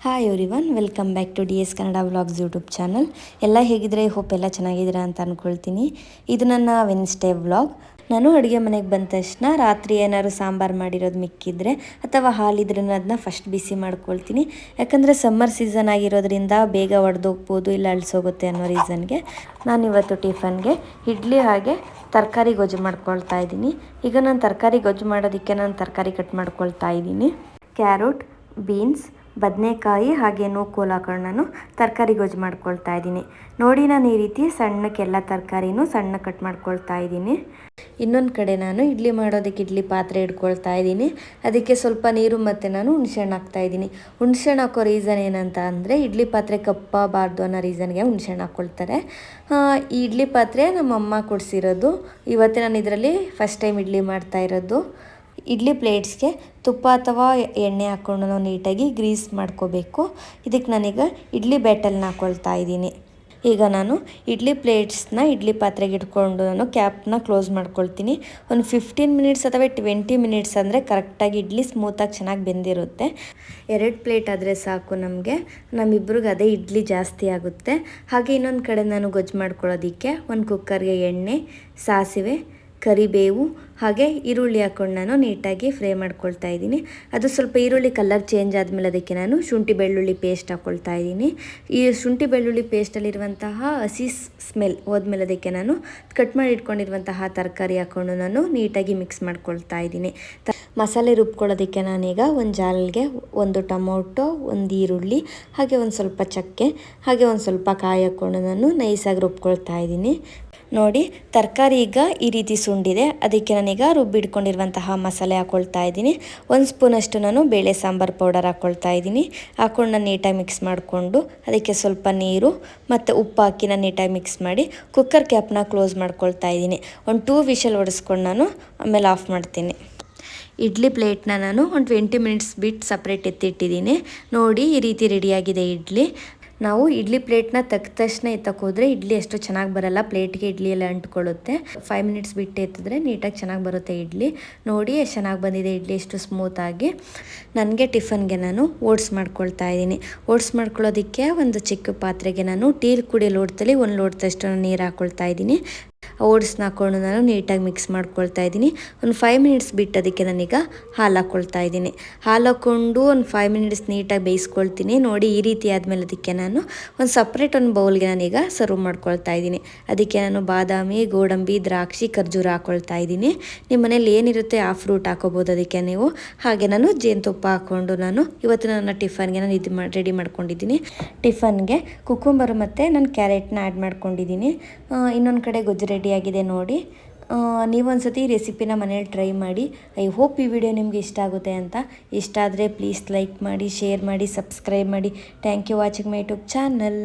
Hi everyone welcome back to D S Kannada vlogs YouTube channel ಎಲ್ಲ ಹೇಗಿದ್ರೆ hope ಎಲ್ಲ ಚೆನ್ನಾಗಿದ್ದೀರಾ ಅಂತ ಅಂದ್ಕೊಳ್ತೀನಿ ಇದು ನನ್ನ ವೆನ್ಸ್ಡೇ ವ್ಲಾಗ್ ನಾನು ಅಡುಗೆ ಮನೆಗೆ ಬಂದ ತಕ್ಷಣ ರಾತ್ರಿ ಏನಾದ್ರು ಸಾಂಬಾರು ಮಾಡಿರೋದು ಮಿಕ್ಕಿದ್ರೆ ಅಥವಾ ಹಾಲಿದ್ರೆ ಅದನ್ನ ಫಸ್ಟ್ ಬಿಸಿ ಮಾಡ್ಕೊಳ್ತೀನಿ. ಯಾಕಂದರೆ ಸಮ್ಮರ್ ಸೀಸನ್ ಆಗಿರೋದ್ರಿಂದ ಬೇಗ ಒಡೆದೋಗ್ಬೋದು, ಇಲ್ಲ ಅಳಿಸೋಗುತ್ತೆ ಅನ್ನೋ ರೀಸನ್ಗೆ ನಾನು ಇವತ್ತು ಟಿಫನ್ಗೆ ಇಡ್ಲಿ ಹಾಗೆ ತರಕಾರಿ ಗೊಜ್ಜು ಮಾಡ್ಕೊಳ್ತಾ ಇದ್ದೀನಿ. ಈಗ ನಾನು ತರಕಾರಿ ಗೊಜ್ಜು ಮಾಡೋದಕ್ಕೆ ನಾನು ತರಕಾರಿ ಕಟ್ ಮಾಡ್ಕೊಳ್ತಾ ಇದ್ದೀನಿ. ಕ್ಯಾರೋಟ್ ಬೀನ್ಸ್ ಬದನೆಕಾಯಿ ಹಾಗೆ ನೂಕೋಲು ಹಾಕೊಂಡು ನಾನು ತರಕಾರಿ ಗೊಜ್ಜು ಮಾಡ್ಕೊಳ್ತಾ ಇದ್ದೀನಿ. ನೋಡಿ ನಾನು ಈ ರೀತಿ ಸಣ್ಣಕ್ಕೆಲ್ಲ ತರಕಾರಿನೂ ಸಣ್ಣ ಕಟ್ ಮಾಡ್ಕೊಳ್ತಾ ಇದ್ದೀನಿ. ಇನ್ನೊಂದು ಕಡೆ ನಾನು ಇಡ್ಲಿ ಮಾಡೋದಕ್ಕೆ ಇಡ್ಲಿ ಪಾತ್ರೆ ಇಟ್ಕೊಳ್ತಾ ಇದ್ದೀನಿ. ಅದಕ್ಕೆ ಸ್ವಲ್ಪ ನೀರು ಮತ್ತು ನಾನು ಹುಣ್ಸೆಹಣ್ಣು ಹಾಕ್ತಾ ಇದ್ದೀನಿ. ಹುಣ್ಸೆಹಣ್ಣು ಹಾಕೋ ರೀಸನ್ ಏನಂತ ಅಂದರೆ ಇಡ್ಲಿ ಪಾತ್ರೆ ಕಪ್ಪಬಾರ್ದು ಅನ್ನೋ ರೀಸನ್ಗೆ ಹುಣ್ಸೆಹಣ್ಣು ಹಾಕ್ಕೊಳ್ತಾರೆ ಈ ಇಡ್ಲಿ ಪಾತ್ರೆ ನಮ್ಮ ಅಮ್ಮ ಕೊಡಿಸಿರೋದು. ಇವತ್ತು ನಾನು ಇದರಲ್ಲಿ ಫಸ್ಟ್ ಟೈಮ್ ಇಡ್ಲಿ ಮಾಡ್ತಾ ಇರೋದು. ಇಡ್ಲಿ ಪ್ಲೇಟ್ಸ್ಗೆ ತುಪ್ಪ ಅಥವಾ ಎಣ್ಣೆ ಹಾಕ್ಕೊಂಡು ನಾವು ನೀಟಾಗಿ ಗ್ರೀಸ್ ಮಾಡ್ಕೋಬೇಕು. ಇದಕ್ಕೆ ನಾನೀಗ ಇಡ್ಲಿ ಬ್ಯಾಟಲ್ನ ಹಾಕ್ಕೊಳ್ತಾ ಇದ್ದೀನಿ. ಈಗ ನಾನು ಇಡ್ಲಿ ಪ್ಲೇಟ್ಸ್ನ ಇಡ್ಲಿ ಪಾತ್ರೆಗೆ ಇಟ್ಕೊಂಡು ನಾನು ಕ್ಯಾಪ್ನ ಕ್ಲೋಸ್ ಮಾಡ್ಕೊಳ್ತೀನಿ. ಒಂದು ಫಿಫ್ಟೀನ್ ಮಿನಿಟ್ಸ್ ಅಥವಾ ಟ್ವೆಂಟಿ ಮಿನಿಟ್ಸ್ ಅಂದರೆ ಕರೆಕ್ಟಾಗಿ ಇಡ್ಲಿ ಸ್ಮೂತಾಗಿ ಚೆನ್ನಾಗಿ ಬೆಂದಿರುತ್ತೆ. ಎರಡು ಪ್ಲೇಟ್ ಆದರೆ ಸಾಕು ನಮಗೆ. ನಮ್ಮಿಬ್ರಿಗೆ ಅದೇ ಇಡ್ಲಿ ಜಾಸ್ತಿ ಆಗುತ್ತೆ. ಹಾಗೆ ಇನ್ನೊಂದು ಕಡೆ ನಾನು ಗೊಜ್ಜು ಮಾಡ್ಕೊಳ್ಳೋದಕ್ಕೆ ಒಂದು ಕುಕ್ಕರ್ಗೆ ಎಣ್ಣೆ, ಸಾಸಿವೆ, ಕರಿಬೇವು ಹಾಗೆ ಈರುಳ್ಳಿ ಹಾಕೊಂಡು ನಾನು ನೀಟಾಗಿ ಫ್ರೈ ಮಾಡ್ಕೊಳ್ತಾ ಇದ್ದೀನಿ. ಅದು ಸ್ವಲ್ಪ ಈರುಳ್ಳಿ ಕಲರ್ ಚೇಂಜ್ ಆದಮೇಲೆ ಅದಕ್ಕೆ ನಾನು ಶುಂಠಿ ಬೆಳ್ಳುಳ್ಳಿ ಪೇಸ್ಟ್ ಹಾಕ್ಕೊಳ್ತಾ ಇದ್ದೀನಿ. ಈ ಶುಂಠಿ ಬೆಳ್ಳುಳ್ಳಿ ಪೇಸ್ಟಲ್ಲಿರುವಂತಹ ಹಸಿ ಸ್ಮೆಲ್ ಹೋದ್ಮೇಲೆ ಅದಕ್ಕೆ ನಾನು ಕಟ್ ಮಾಡಿ ಇಟ್ಕೊಂಡಿರುವಂತಹ ತರಕಾರಿ ಹಾಕ್ಕೊಂಡು ನಾನು ನೀಟಾಗಿ ಮಿಕ್ಸ್ ಮಾಡ್ಕೊಳ್ತಾ ಇದ್ದೀನಿ. ಮಸಾಲೆ ರುಬ್ಕೊಳ್ಳೋದಕ್ಕೆ ನಾನೀಗ ಒಂದು ಜಾಲಿಗೆ ಒಂದು ಟೊಮೊಟೊ, ಒಂದು ಈರುಳ್ಳಿ, ಹಾಗೆ ಒಂದು ಸ್ವಲ್ಪ ಚಕ್ಕೆ, ಹಾಗೆ ಒಂದು ಸ್ವಲ್ಪ ಕಾಯಿ ಹಾಕ್ಕೊಂಡು ನಾನು ನೈಸಾಗಿ ರುಬ್ಕೊಳ್ತಾ ಇದ್ದೀನಿ. ನೋಡಿ, ತರಕಾರಿ ಈಗ ಈ ರೀತಿ ಸುಂಡಿದೆ. ಅದಕ್ಕೆ ನಾನೀಗ ರುಬ್ಬಿಡ್ಕೊಂಡಿರುವಂತಹ ಮಸಾಲೆ ಹಾಕ್ಕೊಳ್ತಾ ಇದ್ದೀನಿ. ಒಂದು ಸ್ಪೂನಷ್ಟು ನಾನು ಬೇಳೆ ಸಾಂಬಾರು ಪೌಡರ್ ಹಾಕ್ಕೊಳ್ತಾ ಇದ್ದೀನಿ. ಹಾಕ್ಕೊಂಡು ನಾನು ನೀಟಾಗಿ ಮಿಕ್ಸ್ ಮಾಡಿಕೊಂಡು ಅದಕ್ಕೆ ಸ್ವಲ್ಪ ನೀರು ಮತ್ತು ಉಪ್ಪು ಹಾಕಿ ನಾನು ನೀಟಾಗಿ ಮಿಕ್ಸ್ ಮಾಡಿ ಕುಕ್ಕರ್ ಕ್ಯಾಪ್ನ ಕ್ಲೋಸ್ ಮಾಡ್ಕೊಳ್ತಾ ಇದ್ದೀನಿ. ಒಂದು ಟೂ ವಿಷಲ್ ಹೊಡೆಸ್ಕೊಂಡು ನಾನು ಆಮೇಲೆ ಆಫ್ ಮಾಡ್ತೀನಿ. ಇಡ್ಲಿ ಪ್ಲೇಟ್ನ ನಾನು ಒಂದು ಟ್ವೆಂಟಿ ಮಿನಿಟ್ಸ್ ಬಿಟ್ಟು ಸಪ್ರೇಟ್ ಎತ್ತಿಟ್ಟಿದ್ದೀನಿ. ನೋಡಿ ಈ ರೀತಿ ರೆಡಿಯಾಗಿದೆ ಇಡ್ಲಿ. ನಾವು ಇಡ್ಲಿ ಪ್ಲೇಟ್ನ ತೆಗೆದ ತಕ್ಷಣ ಎತ್ತಕ್ಕೆ ಹೋದರೆ ಇಡ್ಲಿ ಅಷ್ಟು ಚೆನ್ನಾಗಿ ಬರಲ್ಲ, ಪ್ಲೇಟ್ಗೆ ಇಡ್ಲಿ ಎಲ್ಲ ಅಂಟ್ಕೊಳ್ಳುತ್ತೆ. ಫೈವ್ ಮಿನಿಟ್ಸ್ ಬಿಟ್ಟು ಎತ್ತಿದ್ರೆ ನೀಟಾಗಿ ಚೆನ್ನಾಗಿ ಬರುತ್ತೆ ಇಡ್ಲಿ. ನೋಡಿ, ಎಷ್ಟು ಚೆನ್ನಾಗಿ ಬಂದಿದೆ ಇಡ್ಲಿ ಎಷ್ಟು ಸ್ಮೂತಾಗಿ ನನಗೆ ಟಿಫನ್ಗೆ ನಾನು ಓಟ್ಸ್ ಮಾಡ್ಕೊಳ್ತಾ ಇದ್ದೀನಿ. ಓಟ್ಸ್ ಮಾಡ್ಕೊಳ್ಳೋದಕ್ಕೆ ಒಂದು ಚಿಕ್ಕ ಪಾತ್ರೆಗೆ ನಾನು ಟೀಲ್ ಕುಡಿಯೋ ಲೋಟದಲ್ಲಿ ಒಂದು ಲೋಟದಷ್ಟು ನೀರು ಹಾಕ್ಕೊಳ್ತಾ ಇದ್ದೀನಿ. ಓಟ್ಸ್ನ ಹಾಕ್ಕೊಂಡು ನಾನು ನೀಟಾಗಿ ಮಿಕ್ಸ್ ಮಾಡ್ಕೊಳ್ತಾ ಇದ್ದೀನಿ. ಒಂದು ಫೈವ್ ಮಿನಿಟ್ಸ್ ಬಿಟ್ಟು ಅದಕ್ಕೆ ನಾನೀಗ ಹಾಲು ಹಾಕ್ಕೊಳ್ತಾ ಇದ್ದೀನಿ. ಹಾಲು ಹಾಕ್ಕೊಂಡು ಒಂದು ಫೈವ್ ಮಿನಿಟ್ಸ್ ನೀಟಾಗಿ ಬೇಯಿಸ್ಕೊಳ್ತೀನಿ. ನೋಡಿ ಈ ರೀತಿ ಆದಮೇಲೆ ಅದಕ್ಕೆ ನಾನು ಒಂದು ಸಪ್ರೇಟ್ ಒಂದು ಬೌಲ್ಗೆ ನಾನೀಗ ಸರ್ವ್ ಮಾಡ್ಕೊಳ್ತಾ ಇದ್ದೀನಿ. ಅದಕ್ಕೆ ನಾನು ಬಾದಾಮಿ, ಗೋಡಂಬಿ, ದ್ರಾಕ್ಷಿ, ಖರ್ಜೂರ ಹಾಕ್ಕೊಳ್ತಾ ಇದ್ದೀನಿ. ನಿಮ್ಮ ಮನೇಲಿ ಏನಿರುತ್ತೆ ಆ ಫ್ರೂಟ್ ಹಾಕೋಬೋದು ಅದಕ್ಕೆ ನೀವು. ಹಾಗೆ ನಾನು ಜೇನುತುಪ್ಪ ಹಾಕ್ಕೊಂಡು ನಾನು ಇವತ್ತು ನನ್ನ ಟಿಫನ್ಗೆ ನಾನು ಇದು ಮಾಡಿ ರೆಡಿ ಮಾಡ್ಕೊಂಡಿದ್ದೀನಿ. ಟಿಫನ್ಗೆ ಕುಕುಂಬರ್ ಮತ್ತು ನಾನು ಕ್ಯಾರೆಟ್ನ ಆ್ಯಡ್ ಮಾಡ್ಕೊಂಡಿದ್ದೀನಿ. ಇನ್ನೊಂದು ಕಡೆ ಗೊಜ್ಜು ರೆಡಿಯಾಗಿದೆ ನೋಡಿ. ನೀವೊಂದು ಸತಿ ರೆಸಿಪಿನ ಮನೇಲಿ ಟ್ರೈ ಮಾಡಿ. ಐ ಹೋಪ್ ಈ ವಿಡಿಯೋ ನಿಮಗೆ ಇಷ್ಟ ಆಗುತ್ತೆ ಅಂತ. ಇಷ್ಟ ಆದರೆ ಪ್ಲೀಸ್ ಲೈಕ್ ಮಾಡಿ, ಶೇರ್ ಮಾಡಿ, ಸಬ್ಸ್ಕ್ರೈಬ್ ಮಾಡಿ. Thank you watching my YouTube channel.